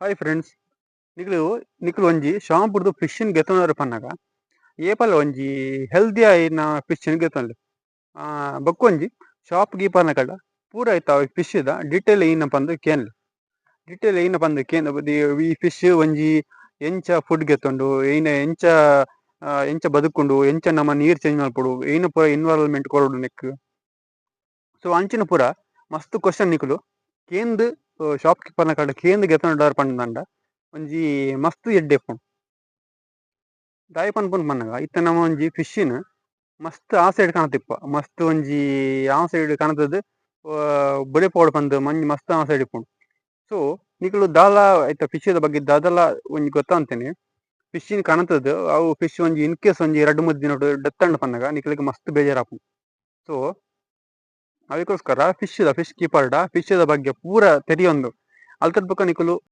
Hi friends ನಿಕ್ಲು ನಿಕ್ಲು ಒಂಜಿ ಶಾಂಪುಡ್ದು ಫಿಶಿನ್ ಗೆತ್ತೊಂಡಾರು ಪನ್ನಗ. ಏಪಲ ಒಂಜಿ ಹೆಲ್ದಿ ಆಯಿನ ಫಿಶಿನ್ ಗೆತ್ತೊಂಡು ಒಂಜಿ ಶಾಪ್ ಗೀಪರ್ನ ಕಡ ಪೂರ ಫಿಶ್ ದ ಡಿಟೇಲ್ ಏನ ಪಂದ್ ಕೇನ್ಲು. ಡಿಟೇಲ್ ಏನ ಪಂದ್ ಕೇನ್ ಈ ಫಿಶ್ ಒಂಜಿ ಎಂಚ ಫುಡ್ ಗೆತ್ತೊಂಡು ಏನ ಎಂಚ ಎಂಚ ಬದುಕುಂಡು, ಎಂಚ ನಮ್ಮ ನೀರ್ ಚೇಂಜ್ ಮಲ್ಪೊಡು ಏನ ಪೂರ ಎನ್ವೈರನ್ಮೆಂಟ್ ಕೊರೊಡು ನೆಕ್ ಸೊ ಅಂಚಿನ ಪೂರ ಮಸ್ತ್ ಕ್ವಶನ್ ನಿಕುಲು. ಕೇಂದ್ ಶಾಪ್ ಕೀಪರ್ನ ಕಡೆ ಕೇಂದ್ ಗೆತ್ತೊಂಡಾರು ಪಂಡಂಡ ಒಂಜಿ ಮಸ್ತ್ ಎಡ್ಡೆ ಪುಂಡು ದಾಯೆ ಪನ್ಪುನ ಪನ್ನಗ ಇತ್ತ ನಮ್ಮ ಒಂಜಿ ಫಿಶ್ಶಿನ್ ಮಸ್ತ್ ಆ ಸೈಡ್ ಕಾಣತಿಪ್ಪ ಮಸ್ತ್ ಒಂಜಿ ಆ ಸೈಡ್ ಕಾಣತದ ಬೊಡೆ ಪೋಡ್ ಪಂದ್ ಮಂಜಿ ಮಸ್ತ್ ಆ ಸೈಡ್ ಇಪ್ಪುಂಡು ಸೊ ನಿಕುಲು ದಾಲ ಐತ ಫಿಶ್ ದ ಬಗ್ಗೆ ದಾದಲ ಒಂಜಿ ಗೊತ್ತಂತೇನೆ ಫಿಶಿನ್ ಕಾಣತದ ಅವು ಫಿಶ್ ಒಂಜಿ ಇನ್ ಕೇಸ್ ಒಂಜಿ ಎರಡು ಮೂರು ದಿನ ಡೆತ್ತಂಡ್ ಪನ್ನಗ ನಿಕ್ಲಿಗೆ ಮಸ್ತ್ ಬೇಜಾರಾಪುಂಡು ಸೊ ಅದಕ್ಕೋಸ್ಕರ ಫಿಶ್ ಫಿಶ್ ಕೀಪರ್ಡ ಫಿಶ್ ದ ಬಗ್ಗೆ ಪೂರ ತೆರಿಯೊಂದು. ಅಲ್ತದ ಬೊಕ ನಿಕುಲು?